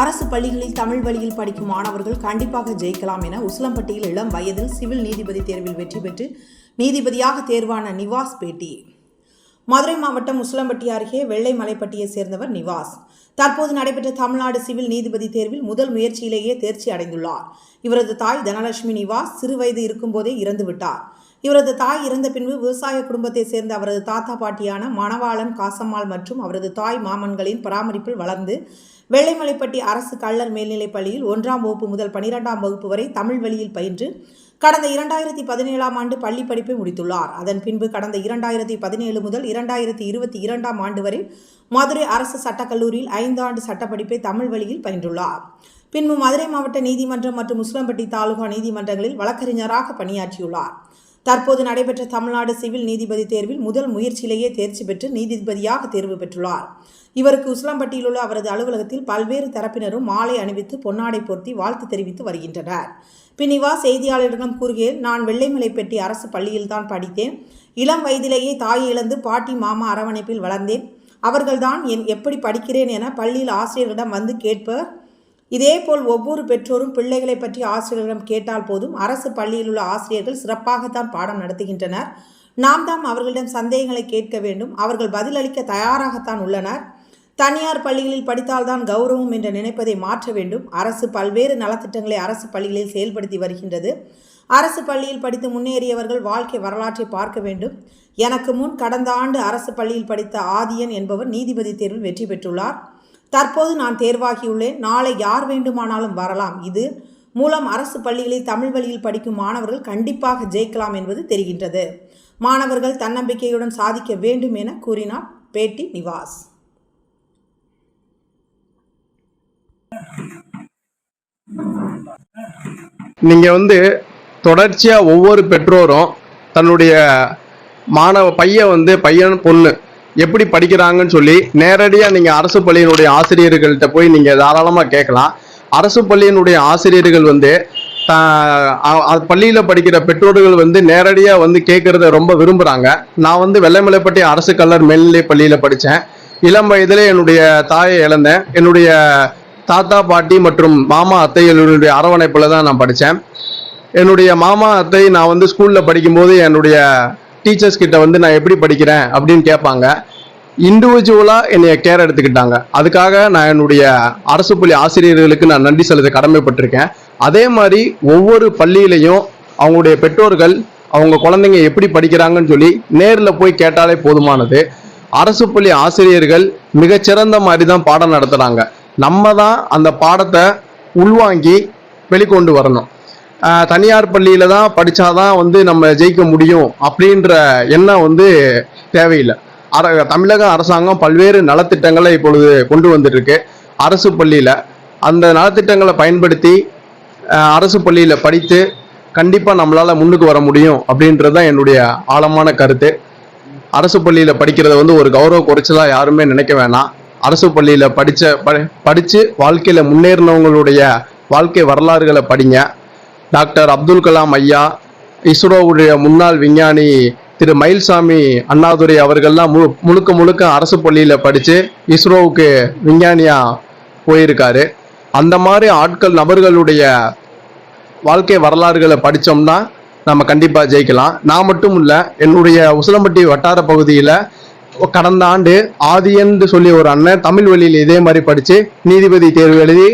அரசு பள்ளிகளில் தமிழ் வழியில் படிக்கும் மாணவர்கள் கண்டிப்பாக ஜெயிக்கலாம் என உசிலம்பட்டியில் இளம் வயதில் சிவில் நீதிபதி தேர்வில் வெற்றி பெற்று நீதிபதியாக தேர்வான நிவாஸ் பேட்டி. மதுரை மாவட்டம் உசிலம்பட்டி அருகே வெள்ளை மலைப்பட்டியை சேர்ந்தவர் நிவாஸ். தற்போது நடைபெற்ற தமிழ்நாடு சிவில் நீதிபதி தேர்வில் முதல் முயற்சியிலேயே தேர்ச்சி அடைந்துள்ளார். இவரது தாய் தனலட்சுமி நிவாஸ் சிறு வயது இருக்கும்போதே இறந்துவிட்டார். இவரது தாய் இறந்த பின்பு விவசாய குடும்பத்தை சேர்ந்த அவரது தாத்தா பாட்டியான மணவாளன் காசம்மாள் மற்றும் அவரது தாய் மாமன்களின் பராமரிப்பில் வளர்ந்து வெள்ளைமலைப்பட்டி அரசு கள்ளர் மேல்நிலைப் பள்ளியில் ஒன்றாம் வகுப்பு முதல் பனிரெண்டாம் வகுப்பு வரை தமிழ் வழியில் பயின்று கடந்த இரண்டாயிரத்தி பதினேழாம் ஆண்டு பள்ளி படிப்பை முடித்துள்ளார். அதன் பின்பு கடந்த இரண்டாயிரத்தி பதினேழு முதல் இரண்டாயிரத்தி இருபத்தி இரண்டாம் ஆண்டு வரை மதுரை அரசு சட்டக்கல்லூரியில் ஐந்தாண்டு சட்டப்படிப்பை தமிழ் வழியில் பயின்றுள்ளார். பின்பு மதுரை மாவட்ட நீதிமன்றம் மற்றும் முஸ்லம்பட்டி தாலுகா நீதிமன்றங்களில் வழக்கறிஞராக பணியாற்றியுள்ளார். தற்போது நடைபெற்ற தமிழ்நாடு சிவில் நீதிபதி தேர்வில் முதல் முயற்சியிலேயே தேர்ச்சி பெற்று நீதிபதியாக தேர்வு பெற்றுள்ளார். இவருக்கு உசிலம்பட்டியில் உள்ள அவரது அலுவலகத்தில் பல்வேறு தரப்பினரும் மாலை அணிவித்து பொன்னாடை போர்த்தி வாழ்த்து தெரிவித்து வருகின்றனர். பின்னிவா செய்தியாளர்களிடம் கூறுகையில் நான் வெள்ளைமலைப்பட்டி அரசு பள்ளியில்தான் படித்தேன். இளம் வயதிலேயே தாயை இழந்து பாட்டி மாமா அரவணைப்பில் வளர்ந்தேன். அவர்கள்தான் என் எப்படி படிக்கிறேன் என பள்ளியில் ஆசிரியர்களிடம் வந்து கேட்பர் இதேபோல் ஒவ்வொரு பெற்றோரும் பிள்ளைகளை பற்றி ஆசிரியர்களிடம் கேட்டால் போதும். அரசு பள்ளியில் உள்ள ஆசிரியர்கள் சிறப்பாகத்தான் பாடம் நடத்துகின்றனர். நாம் தாம் அவர்களிடம் சந்தேகங்களை கேட்க வேண்டும். அவர்கள் பதிலளிக்க தயாராகத்தான் உள்ளனர். தனியார் பள்ளிகளில் படித்தால்தான் கௌரவம் என்று நினைப்பதை மாற்ற வேண்டும். அரசு பல்வேறு நலத்திட்டங்களை அரசு பள்ளிகளில் செயல்படுத்தி வருகின்றது. அரசு பள்ளியில் படித்து முன்னேறியவர்கள் வாழ்க்கை வரலாற்றை பார்க்க வேண்டும். எனக்கு முன் கடந்த ஆண்டு அரசு பள்ளியில் படித்த ஆதியன் என்பவர் நீதிபதி தேர்வில் வெற்றி பெற்றுள்ளார். தற்போது நான் தேர்வாகியுள்ளேன். நாளை யார் வேண்டுமானாலும் வரலாம். இது மூலம் அரசு பள்ளிகளில் தமிழ் வழியில் படிக்கும் மாணவர்கள் கண்டிப்பாக ஜெயிக்கலாம் என்பது தெரிகின்றது. மாணவர்கள் தன்னம்பிக்கையுடன் சாதிக்க வேண்டும் என கூறினார் பேட்டி நிவாஸ். நீங்க வந்து தொடர்ச்சியா ஒவ்வொரு பெற்றோரும் தன்னுடைய மாணவ பையன் வந்து பையன் பொண்ணு எப்படி படிக்கிறாங்கன்னு சொல்லி நேரடியா நீங்க அரசு பள்ளியினுடைய ஆசிரியர்கள்ட்ட போய் நீங்க தாராளமா கேட்கலாம். அரசு பள்ளியினுடைய ஆசிரியர்கள் வந்து த- பள்ளியில படிக்கிற பெற்றோர்கள் வந்து நேரடியா வந்து கேட்கறத ரொம்ப விரும்புறாங்க. நான் வந்து வெள்ளைமலைப்பட்டி அரசு கல்லர் மேல்நிலை பள்ளியில படித்தேன் இளம் வயதிலே என்னுடைய தாயை இழந்தேன். என்னுடைய தாத்தா பாட்டி மற்றும் மாமா அத்தைகளுடைய அரவணைப்புல தான் நான் படித்தேன் என்னுடைய மாமா அத்தை நான் வந்து ஸ்கூல்ல படிக்கும்போது என்னுடைய டீச்சர்ஸ் கிட்ட வந்து நான் எப்படி படிக்கிறேன் அப்படின்னு கேட்பாங்க. இண்டிவிஜுவலா என்னைய கேர் எடுத்துக்கிட்டாங்க. அதுக்காக நான் என்னுடைய அரசு பள்ளி ஆசிரியர்களுக்கு நான் நன்றி செலுத்த கடமைப்பட்டிருக்கேன். அதே மாதிரி ஒவ்வொரு பள்ளியிலையும் அவங்களுடைய பெற்றோர்கள் அவங்க குழந்தைங்க எப்படி படிக்கிறாங்கன்னு சொல்லி நேரில் போய் கேட்டாலே போதுமானது. அரசு பள்ளி ஆசிரியர்கள் மிகச்சிறந்த மாதிரி தான் பாடம் நடத்துறாங்க. நம்ம தான் அந்த பாடத்தை உள்வாங்கி வெளிக்கொண்டு வரணும். தனியார் பள்ளியில தான் படிச்சாதான் வந்து நம்ம ஜெயிக்க முடியும் அப்படின்ற எண்ணம் வந்து தேவையில்லை. அர தமிழக அரசாங்கம் பல்வேறு நலத்திட்டங்களை இப்பொழுது கொண்டு வந்துட்டுருக்கு. அரசு பள்ளியில அந்த நலத்திட்டங்களை பயன்படுத்தி அரசு பள்ளியில படித்து கண்டிப்பா நம்மளால முன்னுக்கு வர முடியும் அப்படின்றது தான் என்னுடைய ஆழமான கருத்து. அரசு பள்ளியில படிக்கிறத வந்து ஒரு கௌரவ குறைச்சலா யாருமே நினைக்க வேணாம். அரசு பள்ளியில படிச்ச ப- படிச்சு வாழ்க்கையில முன்னேறினவங்களுடைய வாழ்க்கை வரலாறுகளை படிங்க. டாக்டர் அப்துல் கலாம் ஐயா இஸ்ரோவுடைய முன்னாள் விஞ்ஞானி திரு மயில்சாமி அண்ணாதுரை அவர்கள்லாம் முழு முழுக்க முழுக்க அரசு பள்ளியில் படித்து இஸ்ரோவுக்கு விஞ்ஞானியாக போயிருக்காரு. அந்த மாதிரி ஆட்கள் நபர்களுடைய வாழ்க்கை வரலாறுகளை படித்தோம்னா நம்ம கண்டிப்பாக ஜெயிக்கலாம். நான் மட்டும் இல்லை என்னுடைய உசிலம்பட்டி வட்டார பகுதியில் கடந்த ஆண்டு ஆதியன்னு சொல்லி ஒரு அண்ணன் தமிழ் வழியில் இதே மாதிரி படித்து நீதிபதி தேர்வு எழுதி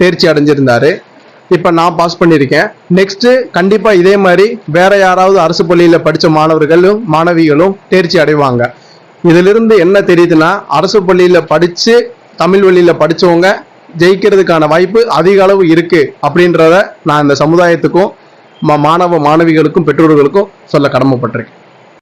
தேர்ச்சி அடைஞ்சிருந்தாரு. இப்போ நான் பாஸ் பண்ணியிருக்கேன். நெக்ஸ்ட் கண்டிப்பாக இதே மாதிரி வேற யாராவது அரசு பள்ளியில் படித்த மாணவர்களும் மாணவிகளும் தேர்ச்சி அடைவாங்க. இதிலிருந்து என்ன தெரியுதுன்னா அரசு பள்ளியில் படித்து தமிழ் வழியில் படிச்சவங்க ஜெயிக்கிறதுக்கான வாய்ப்பு அதிக அளவு இருக்குது அப்படின்றத நான் இந்த சமுதாயத்துக்கும் மா- மாணவ மாணவிகளுக்கும் பெற்றோர்களுக்கும் சொல்ல கடமைப்பட்டிருக்கேன்.